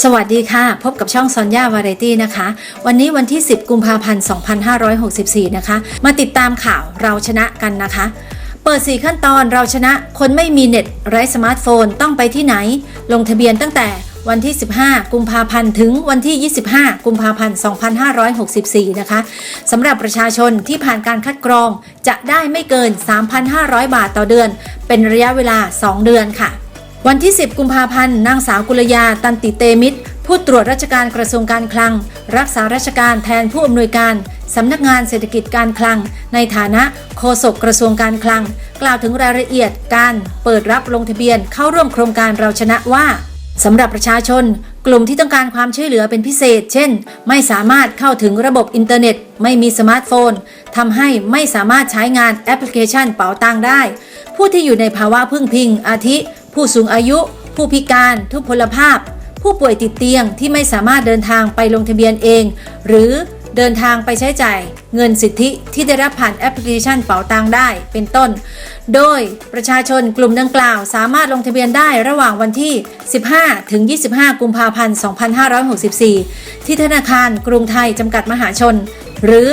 สวัสดีค่ะ พบกับช่องซอนย่าวาไรตี้นะคะ วันนี้วันที่ 10 กุมภาพันธ์ 2564 นะคะ มาติดตามข่าวเราชนะกันนะคะ เปิด 4 ขั้นตอนเราชนะ คนไม่มีเน็ตไร้สมาร์ทโฟนต้องไปที่ไหน ลงทะเบียนตั้งแต่วันที่ 15 กุมภาพันธ์ ถึงวันที่ 25 กุมภาพันธ์ 2564 นะคะ สำหรับประชาชนที่ผ่านการคัดกรองจะได้ไม่เกิน 3,500 บาทต่อเดือน เป็นระยะเวลา 2 เดือนค่ะ วันที่ 10 กุมภาพันธ์ นางสาวกุลยา ตันติเตมิตร ผู้ตรวจราชการกระทรวงการคลัง รักษาราชการแทนผู้อำนวยการสำนักงานเศรษฐกิจการคลัง ในฐานะโฆษกกระทรวงการคลัง กล่าวถึงรายละเอียดการเปิดรับลงทะเบียนเข้าร่วมโครงการเราชนะว่าสำหรับประชาชน กลุ่มที่ต้องการความช่วยเหลือเป็นพิเศษ เช่น ไม่สามารถเข้าถึงระบบอินเทอร์เน็ต ไม่มีสมาร์ทโฟนทำให้ไม่สามารถใช้งานแอปพลิเคชันเป๋าตังได้ ผู้ที่อยู่ในภาวะพึ่งพิง อาทิ ผู้สูงอายุ ผู้พิการ ทุพพลภาพ ผู้ป่วยติดเตียงที่ไม่สามารถเดินทางไปลงทะเบียนเอง หรือเดินทางไปใช้จ่ายเงินสิทธิที่ได้รับผ่านแอปพลิเคชันเป๋าตังได้เป็นต้น โดยประชาชนกลุ่มดังกล่าวสามารถลงทะเบียนได้ระหว่างวันที่ 15 ถึง 25 กุมภาพันธ์ 2564 ที่ธนาคารกรุงไทยจำกัดมหาชน หรือ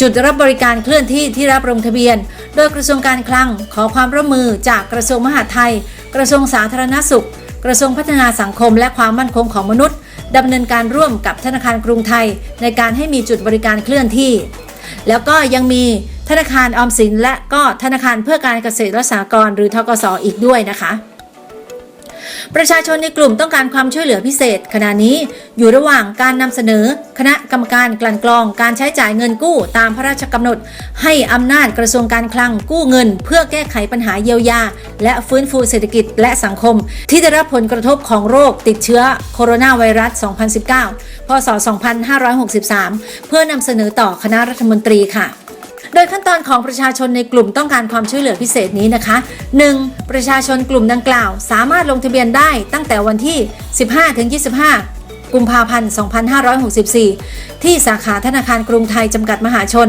จุดรับบริการเคลื่อนที่ที่รับลงทะเบียน โดยกระทรวงการคลังขอความร่วมมือจากกระทรวงมหาดไทย กระทรวงสาธารณสุข กระทรวงพัฒนาสังคมและความมั่นคงของมนุษย์ดำเนินการร่วมกับธนาคารกรุงไทย ในการให้มีจุดบริการเคลื่อนที่ แล้วก็ยังมีธนาคารออมสิน และก็ธนาคารเพื่อการเกษตรและสหกรณ์หรือทกสอีกด้วยนะคะ ประชาชนในกลุ่มต้องการความช่วยเหลือพิเศษ ขณะนี้อยู่ระหว่างการนำเสนอ คณะกรรมการกลั่นกรอง การใช้จ่ายเงินกู้ตามพระราชกำหนด ให้อำนาจกระทรวงการคลังกู้เงิน เพื่อแก้ไขปัญหาเยียวยา และฟื้นฟูเศรษฐกิจและสังคม ที่ได้รับผลกระทบของโรคติดเชื้อโคโรนาไวรัส 2019 พศ 2563 เพื่อนำเสนอต่อคณะรัฐมนตรีค่ะ โดยขั้นตอนของประชาชนในกลุ่มต้องการความช่วยเหลือพิเศษนี้นะคะ 1. ประชาชนกลุ่มดังกล่าว สามารถลงทะเบียนได้ตั้งแต่วันที่ 15-25 กุมภาพันธ์ 2564 ที่สาขาธนาคารกรุงไทยจำกัดมหาชน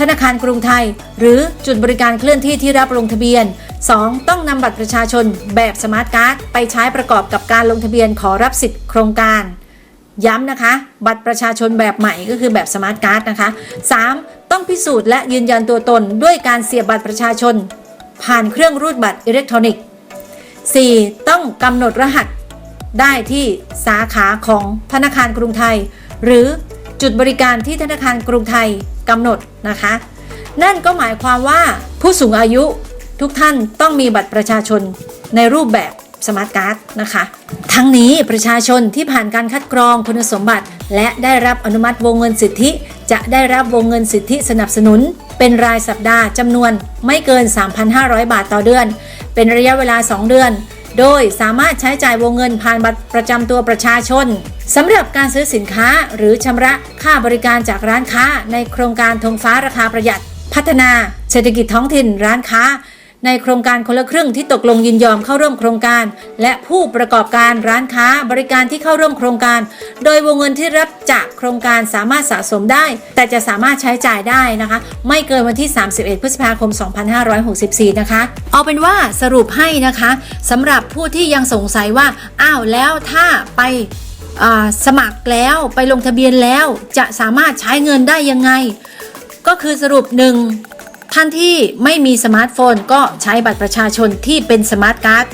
ธนาคารกรุงไทย หรือจุดบริการเคลื่อนที่ที่รับลงทะเบียน 2. ต้องนำบัตรประชาชนแบบสมาร์ทการ์ดไปใช้ประกอบกับการลงทะเบียนขอรับสิทธิ์โครงการย้ำนะคะ บัตรประชาชนแบบใหม่ก็คือแบบสมาร์ทการ์ดนะคะ 3. ต้องพิสูจน์และยืนยันตัวตนด้วยการเสียบบัตรประชาชน ผ่านเครื่องรูดบัตรอิเล็กทรอนิกส์ 4. ต้องกำหนดรหัส ได้ที่สาขาของธนาคารกรุงไทย หรือจุดบริการที่ธนาคารกรุงไทยกำหนดนะคะ นั่นก็หมายความว่าผู้สูงอายุทุกท่านต้องมีบัตรประชาชนในรูปแบบสมาร์ทการ์ดนะคะ ทั้งนี้ประชาชนที่ผ่านการคัดกรองคุณสมบัติ และได้รับอนุมัติวงเงินสิทธิ จะได้รับวงเงินสิทธิสนับสนุน เป็นรายสัปดาห์จำนวนไม่เกิน 3,500 บาทต่อเดือน เป็นระยะเวลา 2 เดือน โดยสามารถใช้จ่ายวงเงินผ่านบัตรประจำตัวประชาชนสำหรับการซื้อสินค้าหรือชำระค่าบริการจากร้านค้าในโครงการธงฟ้าราคาประหยัด พัฒนาเศรษฐกิจท้องถิ่นร้านค้า ในโครงการคนละครึ่งที่ตกลงยินยอมเข้าร่วมโครงการ และผู้ประกอบการร้านค้าบริการที่เข้าร่วมโครงการ โดยวงเงินที่รับจากโครงการสามารถสะสมได้ แต่จะสามารถใช้จ่ายได้นะคะ ไม่เกินวันที่ 31 พฤษภาคม 2564 นะคะ เอาเป็นว่าสรุปให้นะคะสำหรับผู้ที่ยังสงสัยว่าอ้าวแล้วถ้าไปสมัครแล้วไปลงทะเบียนแล้วจะสามารถใช้เงินได้ยังไง ก็คือสรุปหนึ่ง ท่านที่ไม่มีสมาร์ทโฟนก็ใช้บัตรประชาชนที่เป็นสมาร์ทการ์ด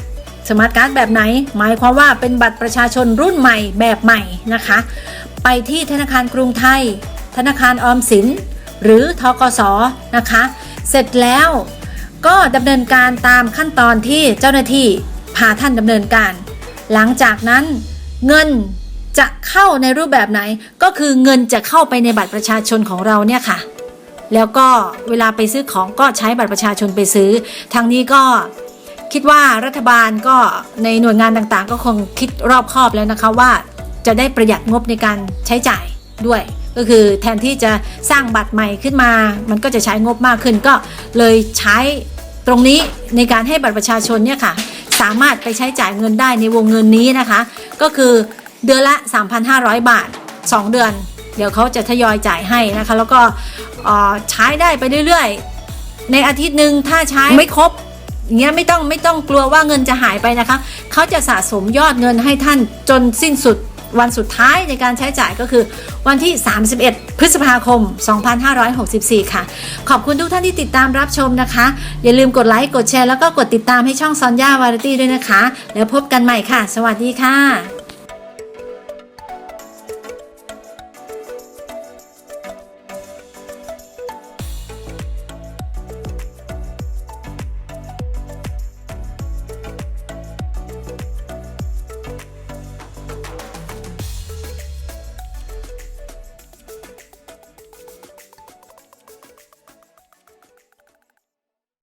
สมาร์ทการ์ดแบบไหน หมายความว่าเป็นบัตรประชาชนรุ่นใหม่แบบใหม่นะคะ ไปที่ธนาคารกรุงไทย ธนาคารออมสิน หรือทกสนะคะ เสร็จแล้วก็ดำเนินการตามขั้นตอนที่เจ้าหน้าที่พาท่านดำเนินการ หลังจากนั้นเงินจะเข้าในรูปแบบไหน ก็คือเงินจะเข้าไปในบัตรประชาชนของเราเนี่ยค่ะ แล้วก็เวลาไปซื้อของก็ใช้บัตรประชาชนไปซื้อ ทางนี้ก็คิดว่ารัฐบาลก็ในหน่วยงานต่างๆ ก็คงคิดรอบคอบแล้วนะคะว่าจะได้ประหยัดงบในการใช้จ่ายด้วย ก็คือแทนที่จะสร้างบัตรใหม่ขึ้นมา มันก็จะใช้งบมากขึ้นก็เลยใช้ตรงนี้ในการให้บัตรประชาชนเนี่ยค่ะ สามารถไปใช้จ่ายเงินได้ในวงเงินนี้นะคะ ก็คือเดือนละ 3,500 บาท 2 เดือน เดี๋ยวเขาจะทยอยจ่ายให้นะคะ แล้วก็ ใช้ได้ไปเรื่อยๆ ในอาทิตย์หนึ่งถ้าใช้ไม่ครบอย่างเงี้ยไม่ต้องไม่ต้องกลัวว่าเงินจะหายไปนะคะ เขาจะสะสมยอดเงินให้ท่านจนสิ้นสุดวันสุดท้ายในการใช้จ่ายก็คือวันที่ 31 พฤษภาคม 2564 ค่ะ ขอบคุณทุกท่านที่ติดตามรับชมนะคะ อย่าลืมกดไลค์ กดแชร์ แล้วก็กดติดตามให้ช่องซอนย่าวาไรตี้ด้วยนะคะ แล้วพบกันใหม่ค่ะ สวัสดีค่ะ